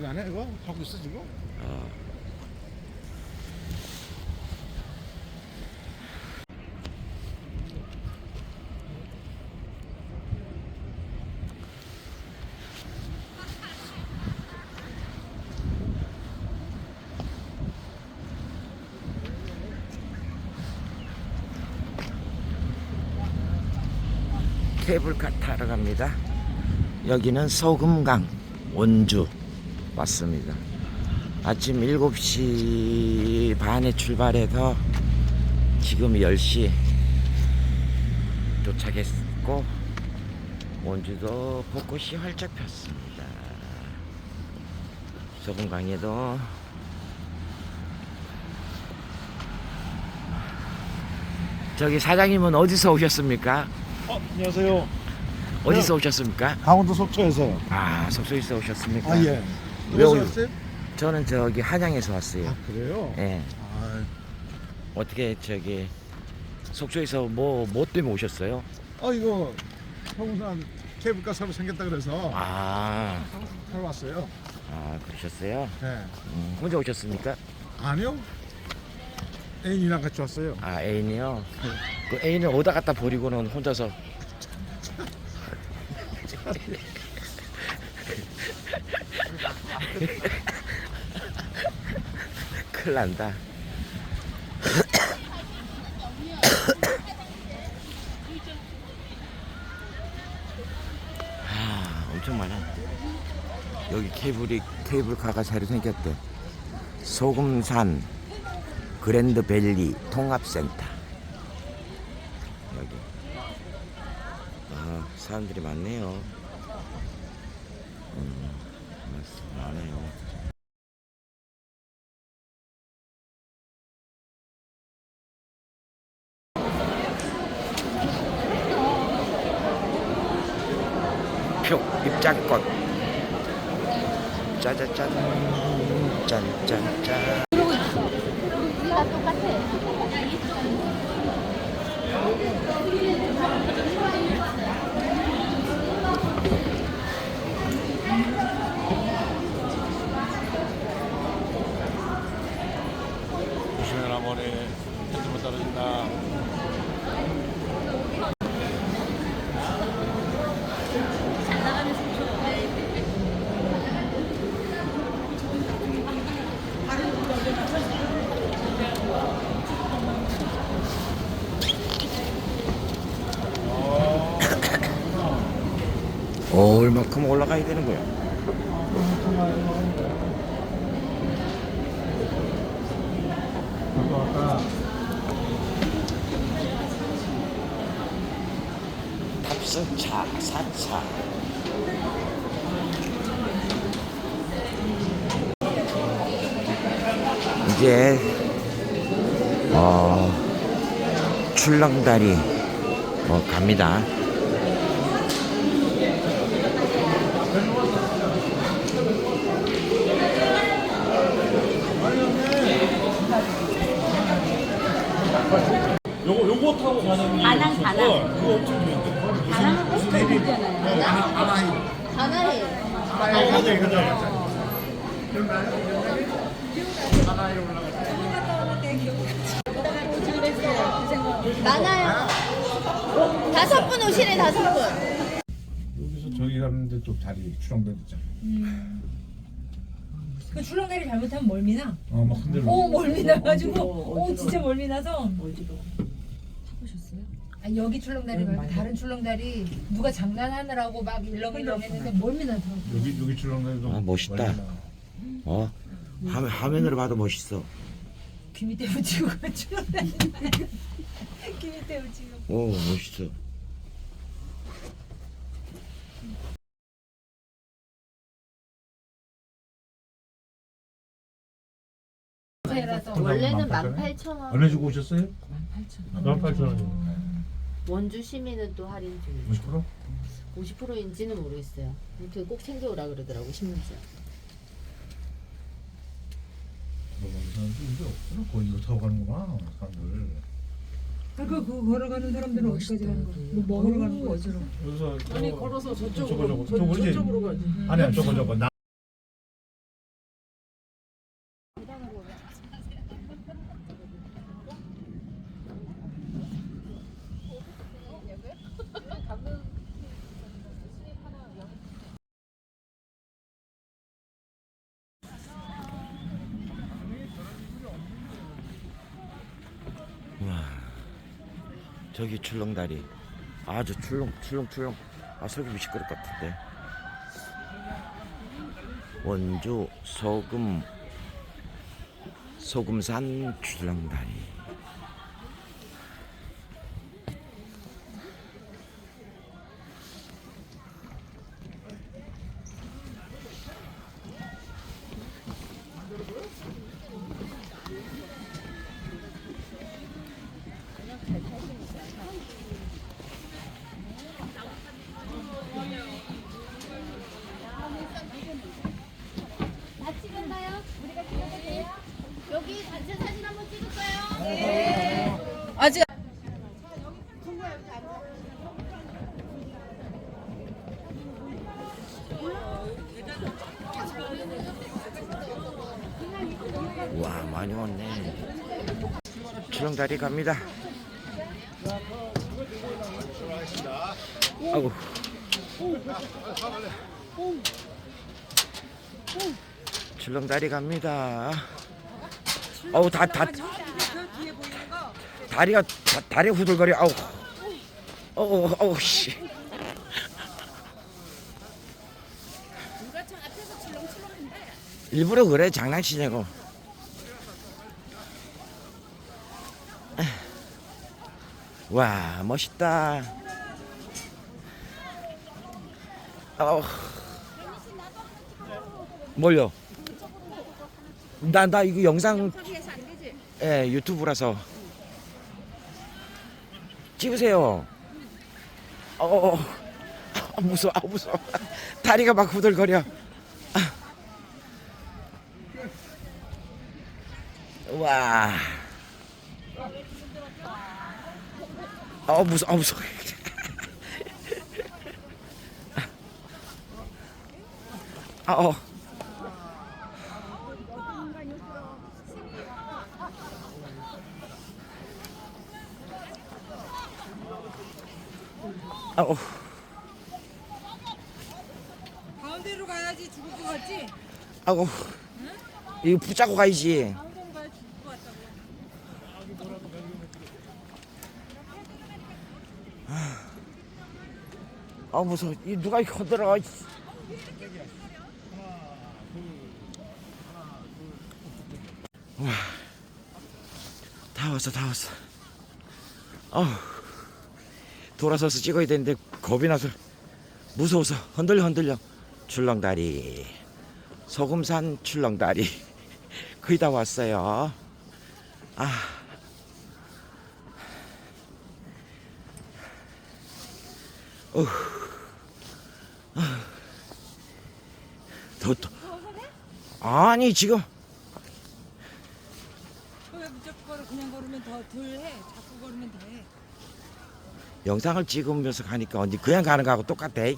나네 이거? 하고 있어 지금? 어. 케이블카 타러 갑니다. 여기는 소금강 원주 왔습니다. 아침 7시 반에 출발해서 지금 10시 도착했고 원주도 벚꽃이 활짝 폈습니다. 소금강에도 저기 사장님은 어디서 오셨습니까? 어 안녕하세요 어디서 오셨습니까? 강원도 속초에서요 아 속초에서 오셨습니까? 아예 왜 어디서 오- 왔어요? 저는 저기 한양에서 왔어요. 아 그래요? 예. 아, 어떻게 저기 속초에서 뭐 뭐 때문에 오셨어요? 어 이거 평산 케이블카 새로 생겼다 그래서 아, 타러 왔어요 아 그러셨어요? 네 음, 혼자 오셨습니까? 아니요 애인이랑 같이 왔어요 아 애인이요. 그 애인을 오다 갖다 버리고는 혼자서 큰일 난다. 아, 엄청 많아. 여기 케이블이 케이블카가 새로 생겼대. 소금산 그랜드밸리 통합센터. 여기. 아, 사람들이 많네요. 음, 많- 많아요. 표 입장권 짜자잔 짠짠짠 다똑같아. 조심해라 머리 핸드폰 떨어진다 어, 얼마큼 올라가야 되는 거야? 탑승차 4차 이제 어, 출렁다리 어, 갑니다. 요거 요거 타고 가는 그거 엄청 좋은데 다낭은 호스텔 있잖아요. 아나이 다낭이. 아나이 그죠 많아요. 다섯 분 오시네, 다섯 분. 여기서 저기 가는데 좀 자리 추렁대 있잖아 그 출렁다리 잘못하면 멀미나. 어막 흔들려 오 멀미 나가지고 오 진짜 멀미 나서. 어디로 타 보셨어요? 아 여기 출렁다리 말고 다른 출렁다리 누가 장난하느라고 막 일렁일렁 했는데 멀미 나더라고. 여기 여기 출렁대도 아, 멋있다. 멀리 나. 어? 화면, 화면으로 봐도 멋있어. 귀 밑에 붙이고 그 출렁다리. 귀 밑에 붙이고. 오, 멋있어. 해라서 원래는 18,000원? 18,000원. 얼마 주고 오셨어요? 18,000원. 18,000원 원주 시민은 또 할인 중이에요. 50%? 50%인지는 모르겠어요. 아무튼 꼭 챙겨오라 그러더라고, 신문지에. 뭐 사람들 이제 없구나 거의 이거 타고 가는구나 사람들 아까 그 걸어가는 사람들은 어디까지 가는 거야? 뭐 먹으러 가는 거야? 여기서 아니 저- 걸어서 저쪽으로, 저쪽으로 저쪽으로 이제- 저쪽으로 가지. 아니야 저거 저거 나 저기 출렁다리. 아주 출렁 출렁 출렁. 아 설교 시끄럽 것 같은데. 원주 소금 소금산 출렁다리 다 찍었나요? 우리가 찍어도 돼요? 여기 단체 사진 한번 찍을까요? 아직 와 많이 왔네. 출렁다리 갑니다 아이고 출렁다리 갑니다. 어우 다, 다 다리가 다, 다리 후들거려. 아우. 어우 어우 씨. 일부러 그래 장난치냐고 와 멋있다. 어. 뭘요? 나, 나 이거 영상 예 유튜브라서 찍으세요 어, 어, 어. 아, 무서워 아, 무서워 다리가 막 후들거려 와. 아 무서워, 아 무서워. 아 어. 아 어. 가운데로 가야지 죽을 것 같지? 아고. 이거 붙잡고 가야지. 가운데로 가야 죽을 것 같다고. 아 무서워. 이 누가 이렇게 흔들어. 와. 다 왔어, 다 왔어. 어. 돌아서서 찍어야 되는데 겁이 나서 무서워서 흔들려 흔들려. 출렁다리. 소금산 출렁다리. 거의 다 왔어요. 아. 어. 더, 더. 아니 지금 왜 무조건 걸어 그냥 걸으면 더 덜 해. 자꾸 걸으면 더 해. 영상을 찍으면서 가니까 언니 그냥 가는 거하고 똑같아. 미안해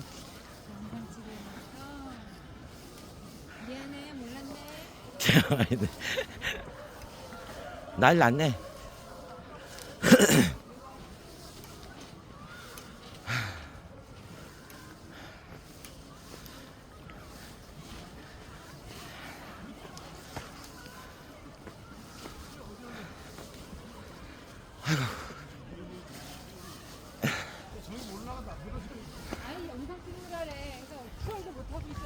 몰랐네. 날 났네. 아니 영상 찍으라래. 그래서 투어도 못 하고 있어.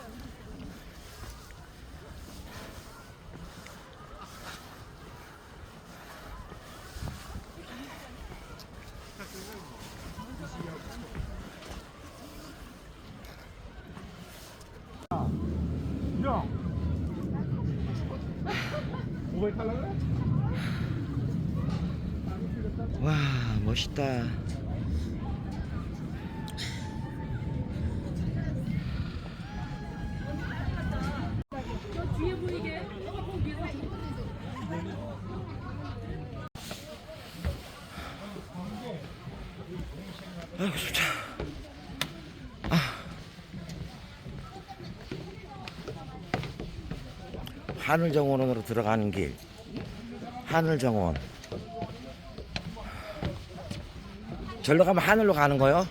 와 멋있다. 아이고 좋다. 하늘정원으로 들어가는 길. 하늘정원. 절로 가면 하늘로 가는 거요?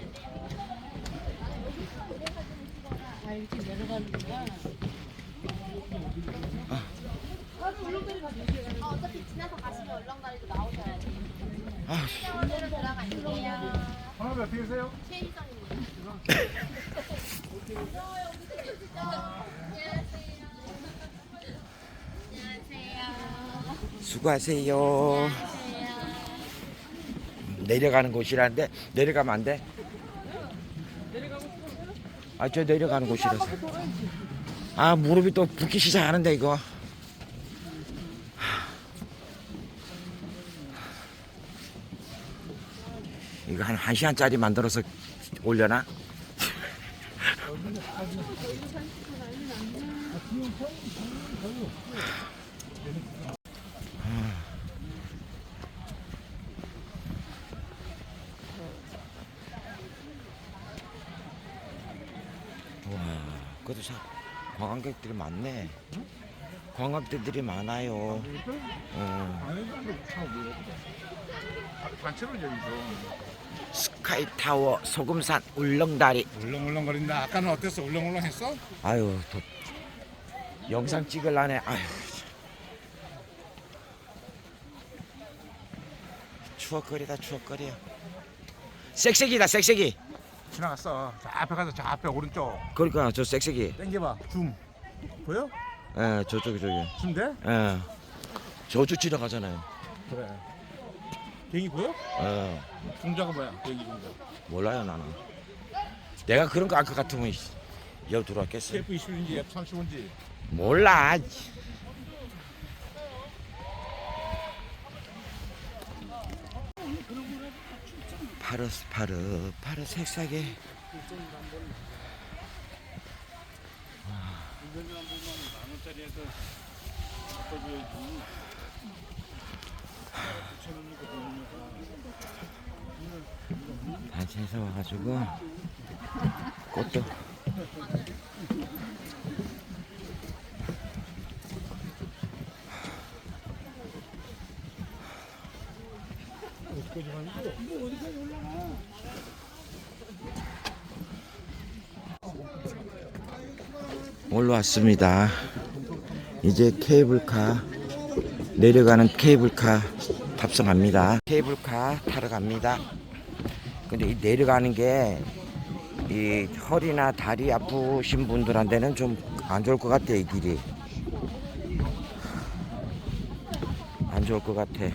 아 이렇게 내려가는구나. 어, 어차피 지나서 가시면 얼렁다리도 나오셔야지. 오늘은 들어갈게요. 하나 몇 피세요? 수고하세요. 내려가는 곳이라는데 내려가면 안 돼? 아, 저 내려가는 곳이라서. 아, 무릎이 또 붓기 시작하는데 이거. 이거 한 1시간짜리 만들어서 올려나? 와, 참 관광객들이 많네. 관광객들이 많아요. 어. 단체로 여기서 스카이 타워, 소금산, 울렁다리. 울렁울렁거린다. 아까는 어땠어? 울렁울렁했어? 아유, 또 영상 찍을라네. 아유. 추억거리다 추억거려. 색색이다 색색이. 지나갔어. 저 앞에 가서 저 앞에 오른쪽. 그러니까 저 색색이. 땡겨봐. 줌. 보여? 예, 저쪽이 저기. 줌 돼? 예. 저쪽 지나가잖아요. 그래. 갱이 보여? 예. 중자가 뭐야? 갱이 중자. 몰라요 나는. 내가 그런 거알것 같으면 여기 들어왔겠어. TF21인지 F35인지. 몰라. 파르스 파르 파르 색색에 단체에서 와가지고 꽃도 올라왔습니다. 이제 케이블카 내려가는 케이블카 탑승합니다. 케이블카 타러 갑니다. 근데 이 내려가는 게 이 허리나 다리 아프신 분들한테는 좀 안 좋을 것 같아 이 길이 안 좋을 것 같아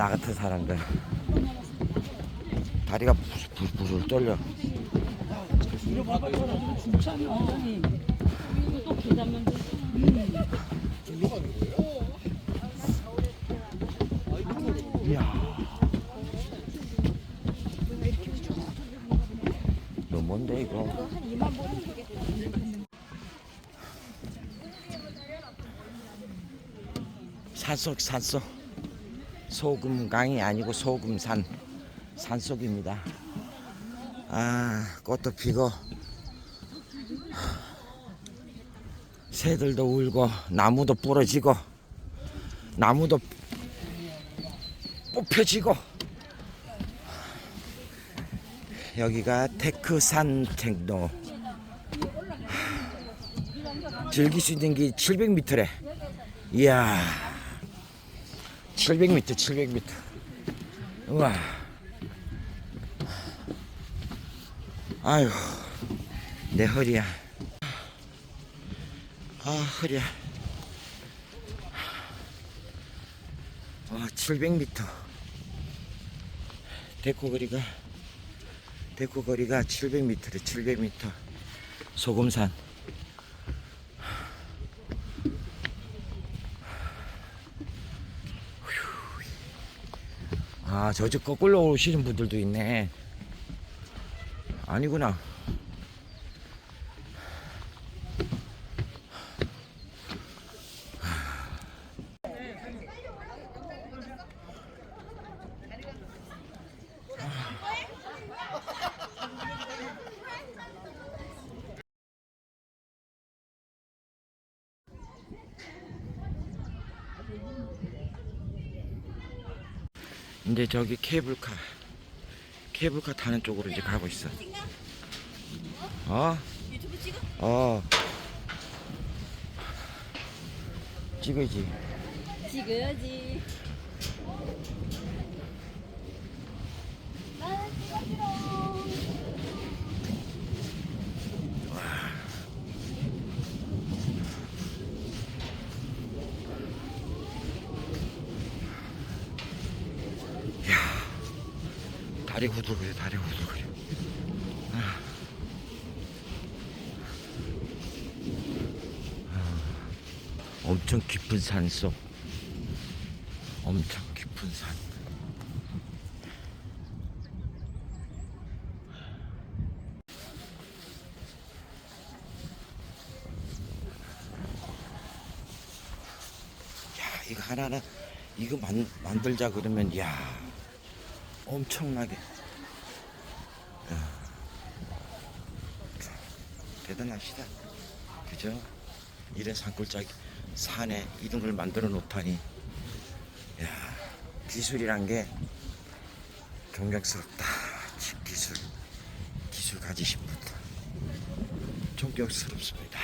나 같은 사람들. 다리가 부슬부슬 떨려. 이야. 너무 먼데 이거? 산속 산속 소금강이 아니고 소금산 산속입니다. 아 꽃도 피고 새들도 울고 나무도 부러지고 나무도 뽑혀지고 여기가 테크산 택로 즐길 수 있는 게 700m래. 이야 700m 700m 우와. 아유 내 허리야. 아 허리야. 와 700m 데코 거리가 데코 거리가 700m래 700m 소금산 아 저쪽 거꾸로 오시는 분들도 있네. 아니구나 이제 저기 케이블카 케이블카 타는 쪽으로 이제 가고 있어. 어? 어? 찍어야지. 지그지. 다리 후들거려 다리 후들거려 아. 아. 엄청 깊은 산속 엄청 깊은 산 야 이거 하나는 이거 만, 만들자 그러면 야 엄청나게. 대단하시다. 그죠? 이런 산골짜기 산에 이런 걸 만들어 놓다니. 야 기술이란 게 존경스럽다. 참, 기술. 기술 가지신 분들. 존경스럽습니다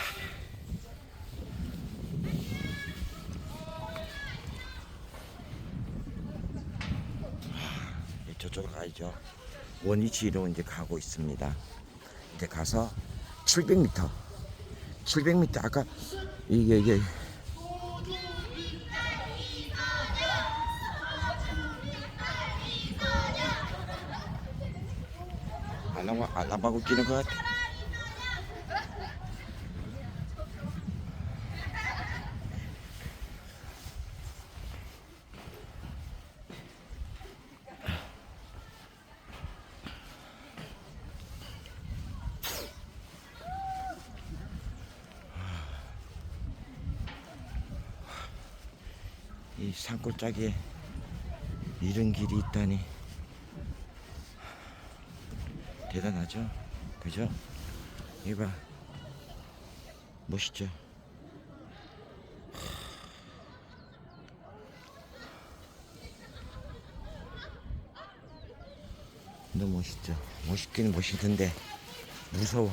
예, 가야죠. 원위치로 이제 가고 있습니다. 이제 가서 700m. 700m 아까 이게 이게 알람 알람하고 끼는 것 같아. 산골짜기에 이런 길이 있다니. 대단하죠? 그죠? 이봐. 멋있죠? 너무 멋있죠? 멋있기는 멋있던데 무서워.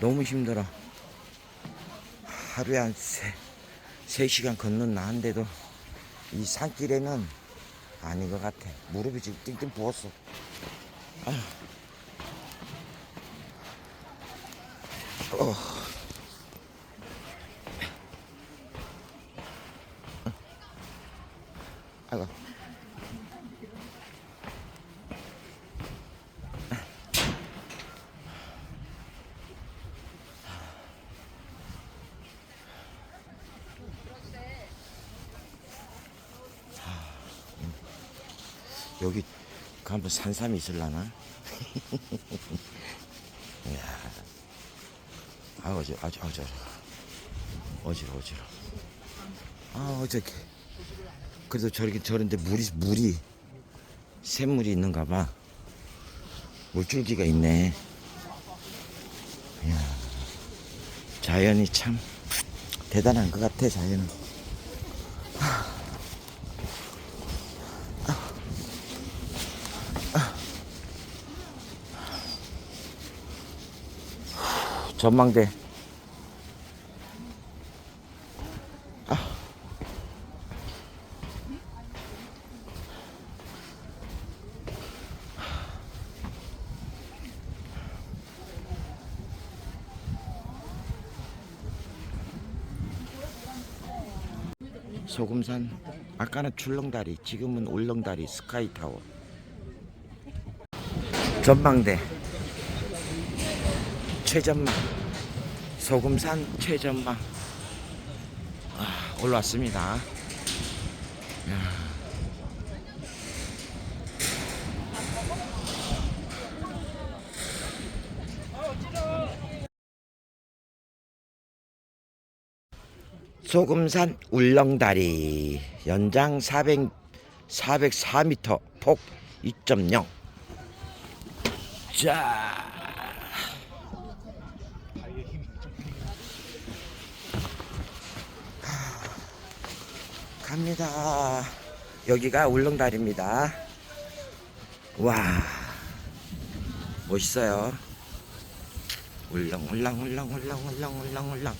너무 힘들어. 하루에 한 세, 세 시간 걷는 나한데도 이 산길에는 아닌 것 같아. 무릎이 지금 띵띵 부었어. 아휴. 어. 아이고. 여기 가면 산삼이 있을라나? 이야. 아, 어지, 아주, 아주, 어지러, 어지러. 아, 어저께. 그래도 저렇게, 저런데 물이, 물이, 샘물이 있는가 봐. 물줄기가 있네. 이야. 자연이 참 대단한 것 같아, 자연은. 전망대. 아. 소금산 아까는 출렁다리 지금은 울렁다리 스카이타워 전망대 최전망 소금산 최전망 아, 올라왔습니다. 야. 소금산 울렁다리 연장 400 404m 폭 2.0 자. 갑니다. 여기가 울릉다리입니다. 와, 멋있어요. 울렁울렁울렁울렁울렁울렁울렁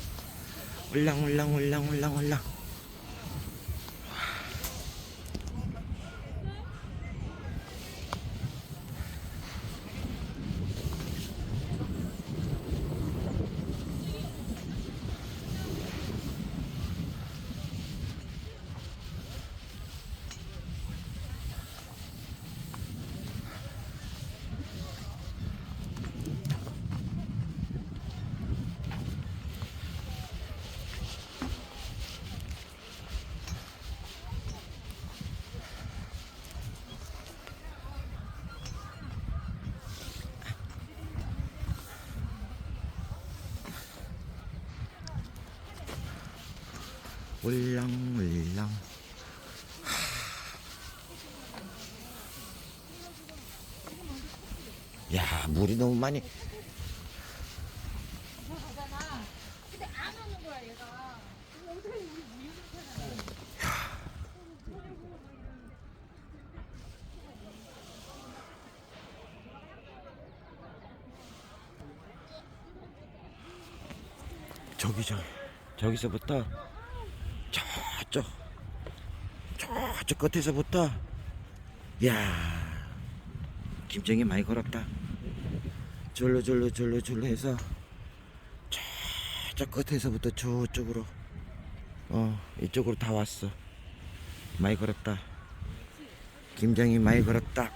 울렁울렁울렁울렁울렁 울렁울렁. 야 물이 너무 많이. 저기 저 저기서부터 저쪽 저쪽 끝에서부터 야 김정이 많이 걸었다. 절로 절로 절로 절로 해서 저쪽 끝에서부터 저쪽으로 어 이쪽으로 다 왔어. 많이 걸었다. 김정이 많이 걸었다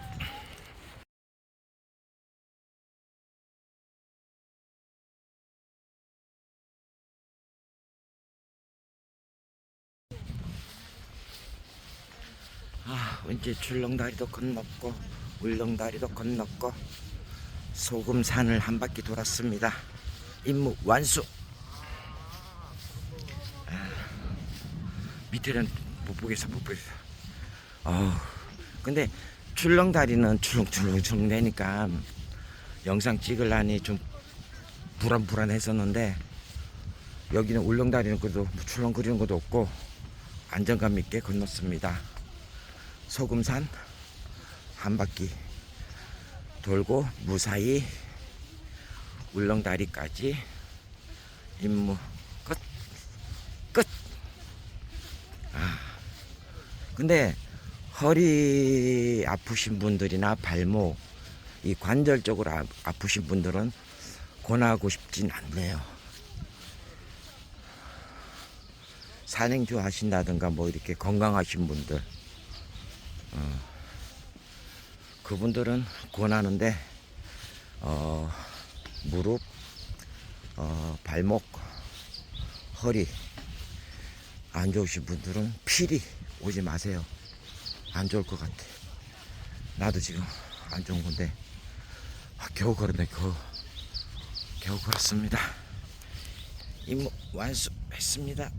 이제 출렁다리도 건넜고 울렁다리도 건넜고 소금산을 한 바퀴 돌았습니다. 임무 완수. 아, 밑에는 못 보겠어, 못 보겠어. 어, 근데 출렁다리는 출렁출렁출렁 되니까 영상 찍을라니 좀 불안불안했었는데 여기는 울렁다리는 그래도 뭐 출렁거리는 것도 없고 안정감 있게 건넜습니다. 소금산 한 바퀴 돌고 무사히 울렁다리까지 임무 끝. 끝. 아. 근데 허리 아프신 분들이나 발목 이 관절 쪽으로 아- 아프신 분들은 권하고 싶진 않네요. 산행주 하신다든가 뭐 이렇게 건강하신 분들 그분들은 권하는데 어, 무릎, 어, 발목, 허리 안 좋으신 분들은 필히 오지 마세요. 안 좋을 것 같아. 나도 지금 안 좋은 건데 아, 겨우 걸었네 겨우 겨우 걸었습니다. 임무 완수했습니다.